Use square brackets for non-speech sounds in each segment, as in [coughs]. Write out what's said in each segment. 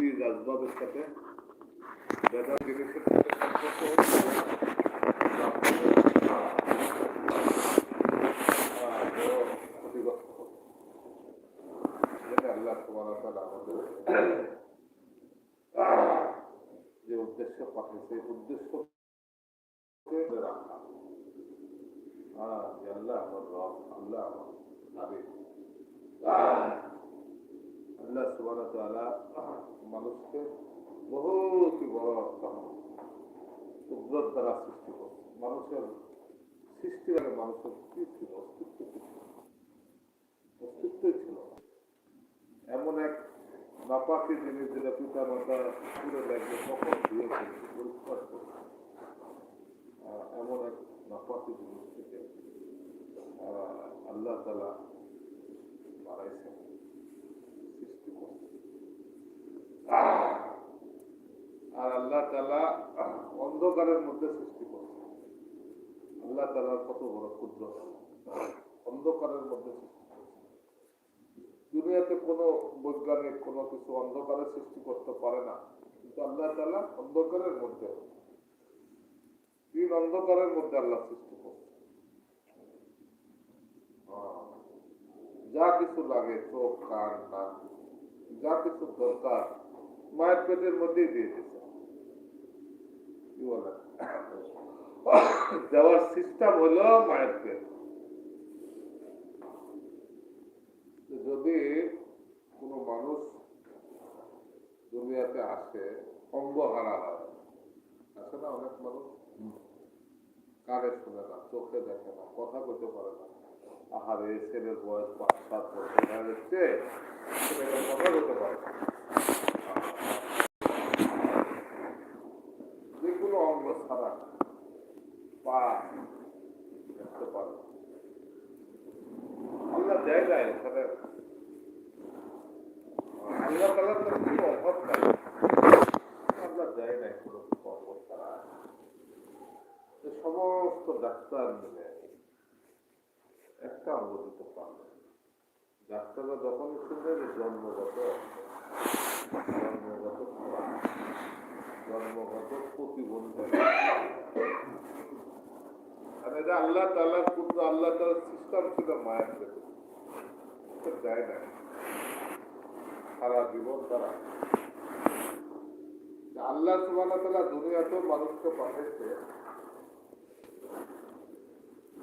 Cheese আসবাবের সাথে বেদার জিনিসের সাথে সম্পর্ক হচ্ছে আহ, বড় ক্ষতিগ্রস্ত হবে। যেটা আল্লাহ সুবহানাহু ওয়া তাআলা আমাদের আহ, যে উদ্দেশ্য পাঠিয়েছে এই উদ্দেশ্য রাখা হ্যাঁ যে আল্লাহ আমার রব আল্লাহ আমার নাবিক বড় কুদরত দ্বারা সৃষ্টি করছে। মানুষের সৃষ্টি আগে মানুষের কি ছিল? অস্তিত্ব ছিল? এমন এক নাপাকি জিনিস যেটা পিতা মাতা পুরো কখন দিয়েছে পরিষ্কার করে। এমন এক নাপাকি জিনিস থেকে আল্লাহ তালা বাড়াইছেন সৃষ্টি করছেন আহ, আর আল্লাহ তালা আহ, অন্ধকারের মধ্যে সৃষ্টি করছেন আল্লাহ তালার কত বড় ক্ষুদ্র অন্ধকারের মধ্যে সৃষ্টি করছেন দুনিয়াতে কোনো বৈজ্ঞানিক কোনো কিছু অন্ধকারের সৃষ্টি করতে পারে না, কিন্তু আল্লাহ তালা অন্ধকারের মধ্যে তিন অন্ধকারের মধ্যে আল্লাহ সৃষ্টি করছে। হ্যাঁ। যা কিছু লাগে চোখ, কান, নাক, যা কিছু দরকার, মায়ের পেটের মধ্যেই দিয়ে দিয়েছে। [coughs] দেওয়ার সিস্টেম হলো মায়ের পেট যদি কোনো মানুষ দুনিয়াতে আসে অঙ্গ হারা হয় আছে না অনেক মানুষ? কানে শুনে না চোখে দেখে না কথা কইতে পারে না। আহারে ছেলের বয়স পাঁচ সাত বছর হয়ে যাচ্ছে কথা বলতে পারে না। যে কোনো অঙ্গ ছাড়া পা দেখতে পারে না। আল্লাহ দেয় যায় এখানে আল্লাহ তালার তো কোনো অভাব নাই আল্লাহ দেয় নাই কোনো কর্ম ছাড়া তো সমস্ত ডাক্তার মিলে একটা অঙ্গ দিতে পারবে ডাক্তাররা যখন শুনবে যে জন্মগত জন্মগত জন্মগত প্রতিবন্ধক। আর আল্লাহ তাল্লাহ পুত্র, আল্লাহ তালার সিস্টেম ছিল মায়ের তো দেয় না সারা জীবন তারা। আল্লাহ সুবাহ তালা দুনিয়াতেও মানুষকে পাঠাইছে অল্প সময় হায়াত দিয়ে পাঠাইছে যায় ইমান আমল।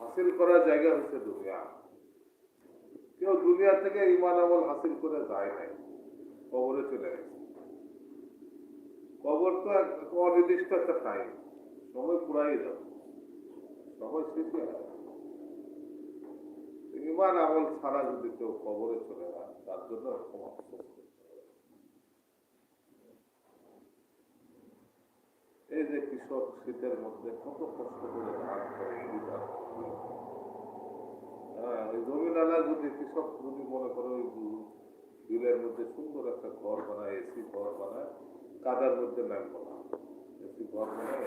হাসিল করার জায়গা হচ্ছে দুনিয়া কেউ দুনিয়া থেকে ইমান আমল হাসিল করে যায় নাই কবরে চলে গেছে কবর তো অনির্দিষ্ট একটা টাইম সময় পুরাই যাবে সময় শেষ হয়ে ইমান আমল ছাড়া যদি কেউ কবরে চলে যায়, তার জন্য এই যে কৃষক শীতের মধ্যে কত কষ্ট করে ধান করে হ্যাঁ ওই জমিনালা যদি কৃষক যদি মনে করে ওই বিলের মধ্যে সুন্দর একটা ঘর বানায় এসি ঘর বানায়, কাদার মধ্যে নামবো বানায় এসি ঘর বানায়।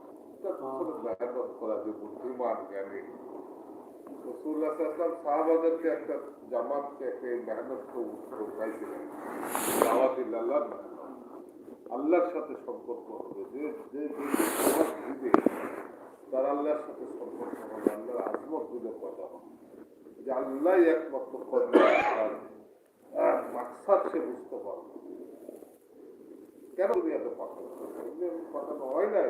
মেহনত সাহাবাদেরকে একটা জামাতকে একটা এই মেহনতকে উঠাইছিলেন আল্লাহর সাথে সম্পর্ক হবে যে যে দিবে তার আল্লাহর সাথে সম্পর্ক হবে আল্লাহর আজমত দিলে কথা হবে যে আল্লাহ একমাত্র মাকসাদ সে বুঝতে পারবে কেন দুনিয়াতে পাঠানো পাঠানো হয় নাই।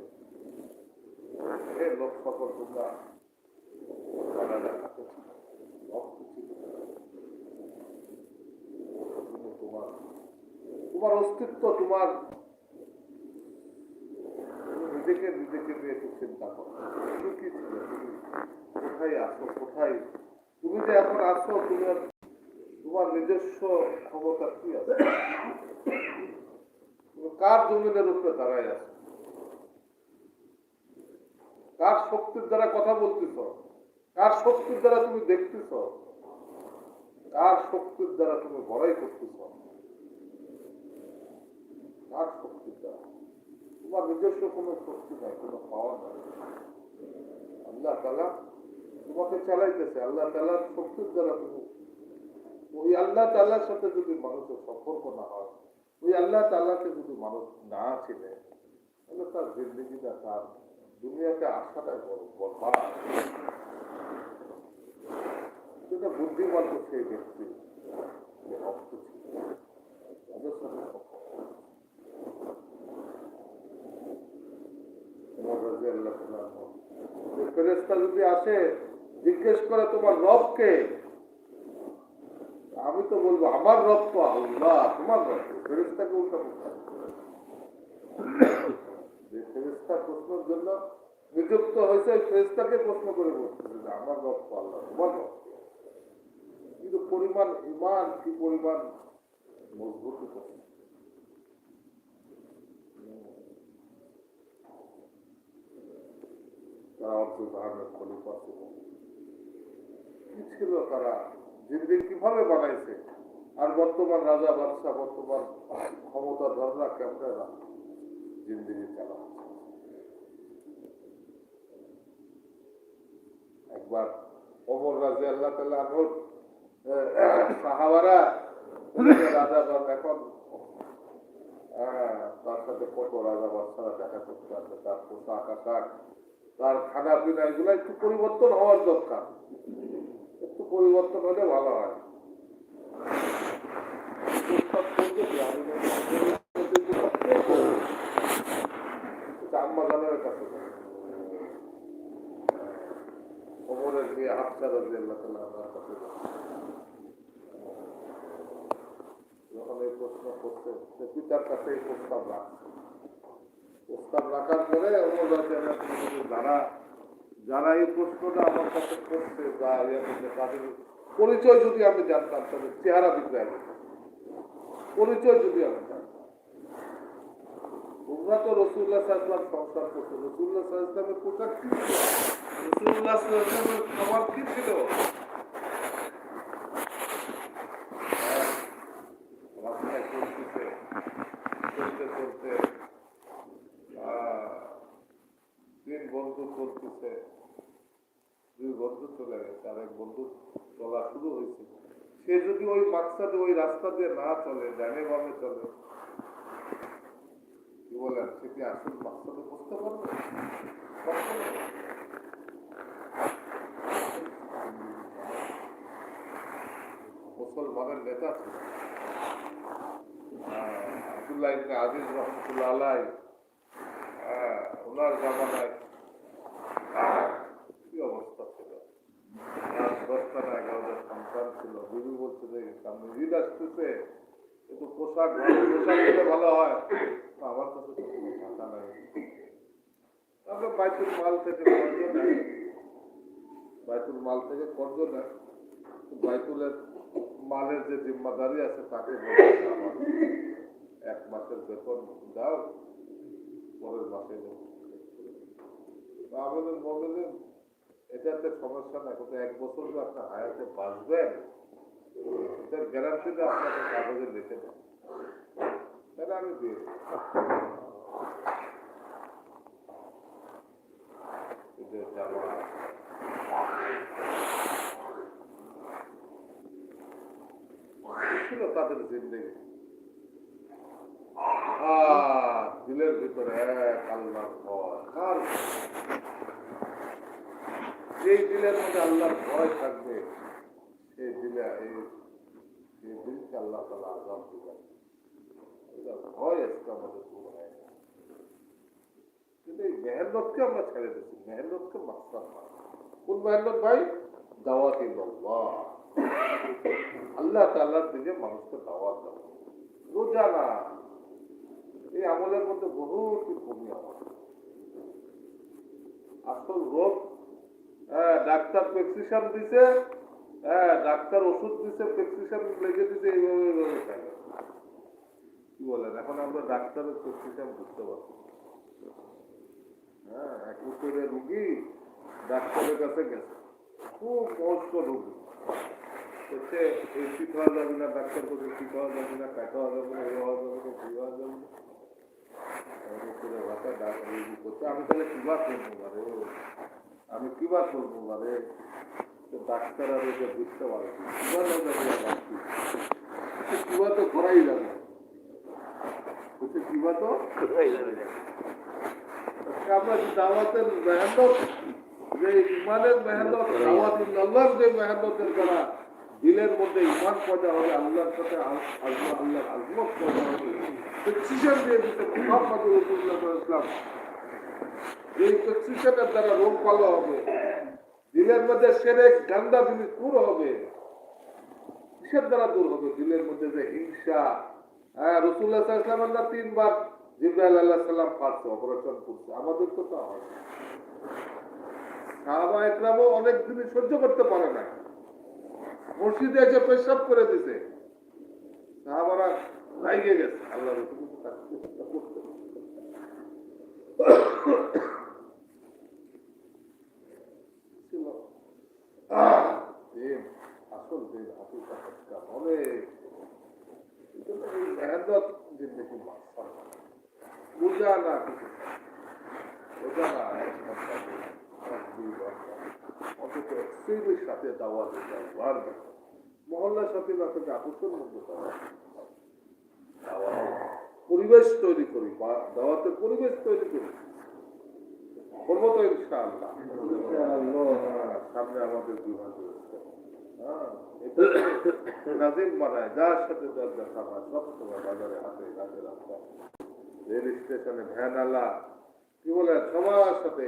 গেছে এ লোক সকল তোমরা তোমার অস্তিত্ব, তোমার নিজেকে নিজেকে নিয়ে একটু চিন্তা করো। কি ছিল? কোথায় আসো কোথায়? তুমি যে এখন আসো তুমি তোমার নিজস্ব ক্ষমতা কি আছে? কার জমিনের উপরে দাঁড়ায় আছো? কার শক্তির দ্বারা কথা বলতেছ? কার শক্তির দ্বারা তুমি দেখতেছ? কার শক্তির দ্বারা তুমি বড়াই করতেছ? কার শক্তির দ্বারা? তোমার নিজস্ব কোনো শক্তি নাই, কোনো পাওয়ার নাই। আল্লাহ তালা তোমাকে চালাইতেছে। আল্লাহ তালার শক্তির দ্বারা তুমি ওই আল্লাহ তাল্লার সাথে যদি মানুষের সম্পর্ক না হয়, ওই আল্লাহ তাল্লাহকে যদি মানুষ না চিনে, তাহলে তার জিন্দগিটা তার দুনিয়াতে আসাটাই বড় বুদ্ধিমান তো সেই ব্যক্তি যদি আসে, জিজ্ঞেস করে তোমার রবকে, আমি তো বলব, আমার রব তো আল্লাহ, তোমার রব কে? ফেরেশতাকে উল্টা বলতে হবে। যে ফেরেশতা প্রশ্নের জন্য নিযুক্ত হয়েছে ওই ফেরেশতাকে প্রশ্ন করে বলতেছে যে আমার রব তো আল্লাহ, তোমার কে? কিন্তু পরিমাণ ইমান কি পরিমাণ মজবুত তারা অর্থ ধারণের কীভাবে বানাইছে? আর বর্তমান রাজা, বাদশাহ, বর্তমান ক্ষমতা ধরনা কেমন জিন্দিগি চালা অমর রাজে আল্লাহ এখন হ্যাঁ, তার সাথে কত রাজা বাচ্চারা দেখা করতে তার পোশাক আশাক তার খানা পিনা এগুলো একটু পরিবর্তন হওয়ার দরকার একটু পরিবর্তন হলে ভালো হয় আম্মা কাছে যারা এই প্রশ্নটা আমার কাছে করছে বা তাদের পরিচয় যদি আমি জানতাম তবে চেহারা বিক্রয় পরিচয় যদি আমি জানতাম। তোমরা তো রসুল্লাহ সাহসালাম সংসার করছ। রসুল্লাহ সাহসালামের পোশাক কি খাবার কি ছিল তিন বন্ধু চলতেছে দুই বন্ধু চলে গেছে আর বন্ধু চলা শুরু হয়েছে সে যদি ওই মাকসাদে ওই রাস্তা দিয়ে না চলে ডানে বামে চলে কি বলেন সে কি আসল মাকসাদে বুঝতে পারবে মুসলমানের নেতা ছিল। আহ, আব্দুল্লাহ ইবনে আজিজ রহমতুল্লাহ আলাই ওনার জামানায় কি অবস্থা ছিল? দশটা না এগারোটা সন্তান ছিল। বিবি বলছে যে সামনে আসতেছে একটু পোশাক পোশাক দিলে ভালো হয়। আমার কাছে তো কোনো টাকা নাই। তারপরে বাইতুল মাল থেকে কর্জ নেয়। বাইতুল মাল থেকে কর্জ নেয়। বাইতুলের মালের যে জিম্মাদারি আছে তাকে এক মাসের বেতন দাও, পরের মাসে আমাদের বললেন এটাতে সমস্যা না, কিন্তু এক বছর যে আপনার হায়াতে বাঁচবেন, এটার গ্যারান্টিটা আপনাকে কাগজে লিখে দেন তাহলে আমি দিয়ে দেব। এই যে জামা ছিল তাদের জিন্দগি? দিলের ভিতরে এক আল্লাহর ভয়। যেই দিলের মধ্যে আল্লাহর ভয় থাকবে, সেই দিলে, এই, সেই দিনকে আল্লাহ তালা আজাদ দিবেন। ভয় আজকে আমাদের দূর হয়। কিন্তু এই মেহনতকে আমরা ছেড়ে দিচ্ছি মেহনতকে মাস্টার কোন মেহনত ভাই? দাওয়াতি আল্লাহ আল্লাহ তাল্লার দিকে মানুষকে দেওয়া রোজা না। এই আমলের মধ্যে বহুত কমি আমার আসল রোগ হ্যাঁ ডাক্তার প্রেসক্রিপশন দিছে হ্যাঁ ডাক্তার ওষুধ দিছে, প্রেসক্রিপশন লিখে দিছে, এইভাবে এইভাবে খাই কি বলেন? এখন আমরা ডাক্তারের প্রেসক্রিপশন বুঝতে পারছি। হ্যাঁ এক রুগী ডাক্তারের কাছে গেছে। খুব মস্ত রুগী। হচ্ছে এই ঠিক হওয়া যাবে না ডাক্তার বলছে ঠিক হওয়া যাবে না কাটা যাবে না এ হওয়া যাবে না কি হওয়া যাবে না করে ভাষা ডাক্তার করছে আমি তাহলে কিবা করব বারে আমি কিবা করব বারে ডাক্তার আর ওকে বুঝতে পারে কিবা যাবে কিবা তো করাই যাবে। বলছে কিবা তো আমরা যে দাওয়াতের মেহনত? যে ইমানের মেহনত, দাওয়াত আল্লাহর যে মেহনতের দ্বারা দিলের মধ্যে ইমান পয়দা হবে, আল্লাহর সাথে আল- আল্লাহ আল্লাহর আজমত পয়দা হবে। প্রেসক্রিপশন দিয়ে দিতে মোহাম্মদ ইসলাম এই প্রেসক্রিপশনের দ্বারা রোগ ভালো হবে। দিলের মধ্যে সেরে গান্দা জিনিস দূর হবে। কিসের দ্বারা দূর হবে? দিলের মধ্যে যে হিংসা। হ্যাঁ রসুল্লাহ ইসলামের না তিনবার জিব্রাইল আল্লাহ সাল্লাম পারছে, অপারেশন করছে। আমাদের তো তা হয়। সাহাবা একরামও অনেক জিনিস সহ্য করতে পারে না মসজিদে এসে পেশাব করে দিছে। সাহাবারা লাইগে গেছে আসল দিন, আসল টাকা, অনেক মেহনত জিন্দগি মাস্টার। না সাথে দাওয়া দিতে মহল্লার সাথে থেকে আপুসের মধ্যে। পরিবেশ তৈরি করি বা পরিবেশ তৈরি করি করব তো সামনে আমাদের বিভাগ হ্যাঁ, যার সাথে বাজারে রেল স্টেশনে ভ্যান কি বলে সবার সাথে।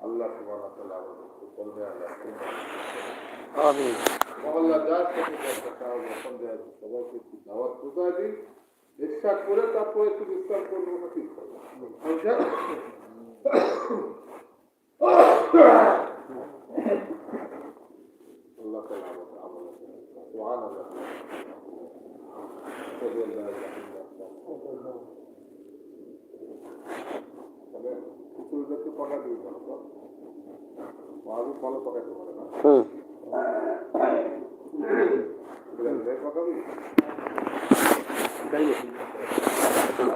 আল্লাহ ওয়া আমাদেরকে বলবে আল্লাহ আমিন মহল্লা যার সাথে যার দেখা যখন যায় সবাইকে দিন ইচ্ছা করে তারপরে একটু বিস্তার করব ঠিক হবে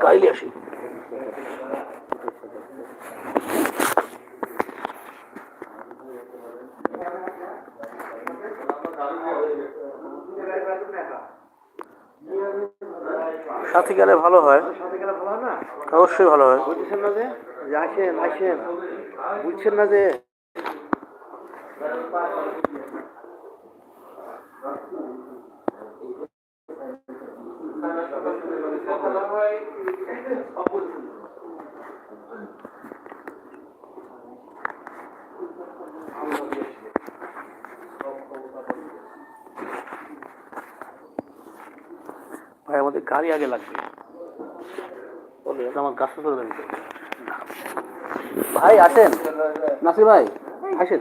কাইলে আসি সাথে গেলে ভালো হয়। অবশ্যই ভালো হয়। বুঝছেন না যে আসেন আসেন। বুঝছেন না যে ভাই আমাদের গাড়ি আগে লাগবে। আমার যাবে ভাই আসেন। নাসির ভাই আসেন।